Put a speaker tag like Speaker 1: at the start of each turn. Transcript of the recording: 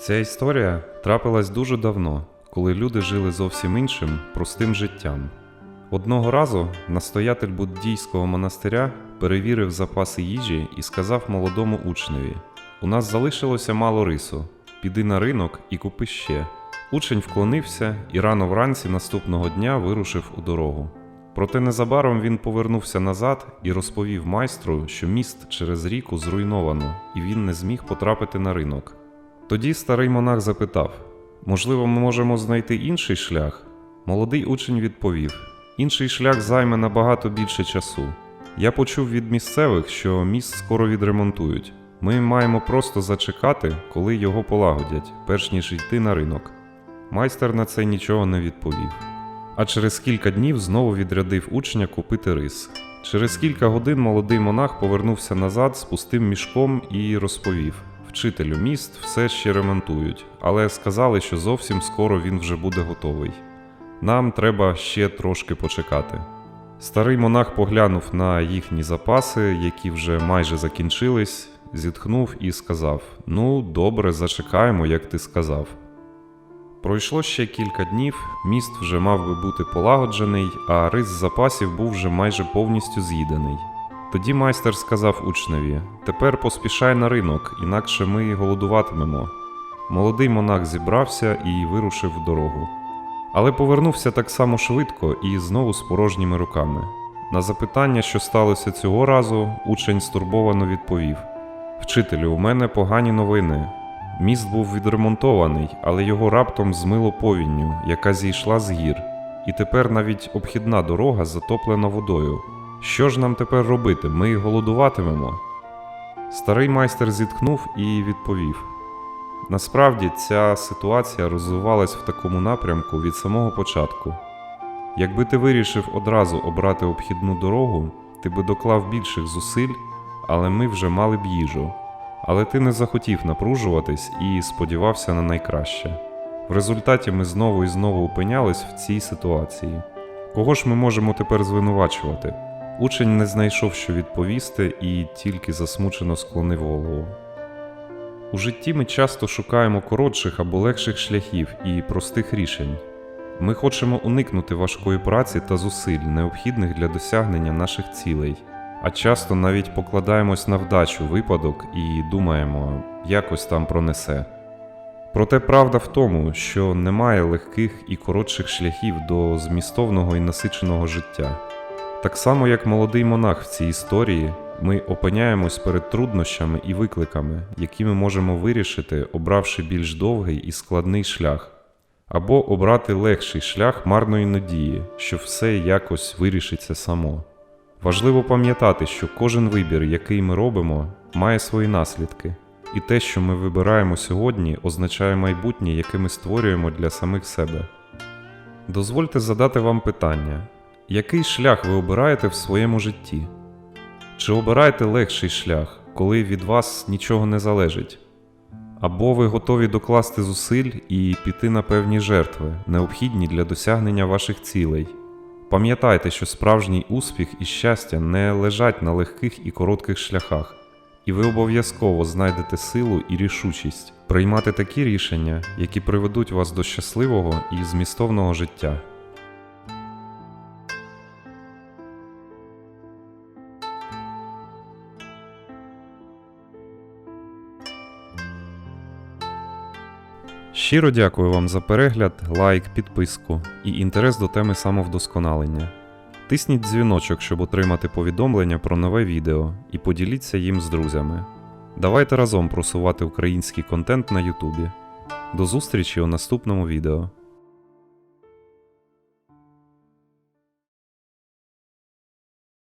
Speaker 1: Ця історія трапилась дуже давно, коли люди жили зовсім іншим, простим життям. Одного разу настоятель буддійського монастиря перевірив запаси їжі і сказав молодому учневі: У нас залишилося мало рису. Піди на ринок і купи ще. Учень вклонився і рано вранці наступного дня вирушив у дорогу. Проте незабаром він повернувся назад і розповів майстру, що міст через ріку зруйновано, і він не зміг потрапити на ринок. Тоді старий монах запитав: можливо, ми можемо знайти інший шлях? Молодий учень відповів: інший шлях займе набагато більше часу. Я почув від місцевих, що міст скоро відремонтують. Ми маємо просто зачекати, коли його полагодять, перш ніж йти на ринок. Майстер на це нічого не відповів. А через кілька днів знову відрядив учня купити рис. Через кілька годин молодий монах повернувся назад з пустим мішком і розповів: Вчителю, міст все ще ремонтують, але сказали, що зовсім скоро він вже буде готовий. Нам треба ще трошки почекати. Старий монах поглянув на їхні запаси, які вже майже закінчились, зітхнув і сказав: Ну, добре, зачекаємо, як ти сказав. Пройшло ще кілька днів, міст вже мав би бути полагоджений, а рис запасів був вже майже повністю з'їдений. Тоді майстер сказав учневі: Тепер поспішай на ринок, інакше ми голодуватимемо. Молодий монах зібрався і вирушив в дорогу. Але повернувся так само швидко і знову з порожніми руками. На запитання, що сталося цього разу, учень стурбовано відповів: Вчителю, у мене погані новини. Міст був відремонтований, але його раптом змило повінню, яка зійшла з гір, і тепер навіть обхідна дорога затоплена водою. Що ж нам тепер робити? Ми голодуватимемо. Старий майстер зітхнув і відповів: Насправді ця ситуація розвивалась в такому напрямку від самого початку. Якби ти вирішив одразу обрати обхідну дорогу, ти би доклав більших зусиль, але ми вже мали б їжу. Але ти не захотів напружуватись і сподівався на найкраще. В результаті ми знову і знову опинялись в цій ситуації. Кого ж ми можемо тепер звинувачувати? Учень не знайшов, що відповісти, і тільки засмучено склонив голову. У житті ми часто шукаємо коротших або легших шляхів і простих рішень. Ми хочемо уникнути важкої праці та зусиль, необхідних для досягнення наших цілей, а часто навіть покладаємось на вдачу випадок і думаємо, якось там пронесе. Проте правда в тому, що немає легких і коротших шляхів до змістовного і насиченого життя. Так само, як молодий монах в цій історії, ми опиняємось перед труднощами і викликами, які ми можемо вирішити, обравши більш довгий і складний шлях, або обрати легший шлях марної надії, що все якось вирішиться само. Важливо пам'ятати, що кожен вибір, який ми робимо, має свої наслідки, і те, що ми вибираємо сьогодні, означає майбутнє, яке ми створюємо для самих себе. Дозвольте задати вам питання: який шлях ви обираєте в своєму житті? Чи обираєте легший шлях, коли від вас нічого не залежить? Або ви готові докласти зусиль і піти на певні жертви, необхідні для досягнення ваших цілей? Пам'ятайте, що справжній успіх і щастя не лежать на легких і коротких шляхах, і ви обов'язково знайдете силу і рішучість приймати такі рішення, які приведуть вас до щасливого і змістовного життя. Щиро дякую вам за перегляд, лайк, підписку і інтерес до теми самовдосконалення. Тисніть дзвіночок, щоб отримати повідомлення про нове відео і поділіться їм з друзями. Давайте разом просувати український контент на Ютубі. До зустрічі у наступному відео.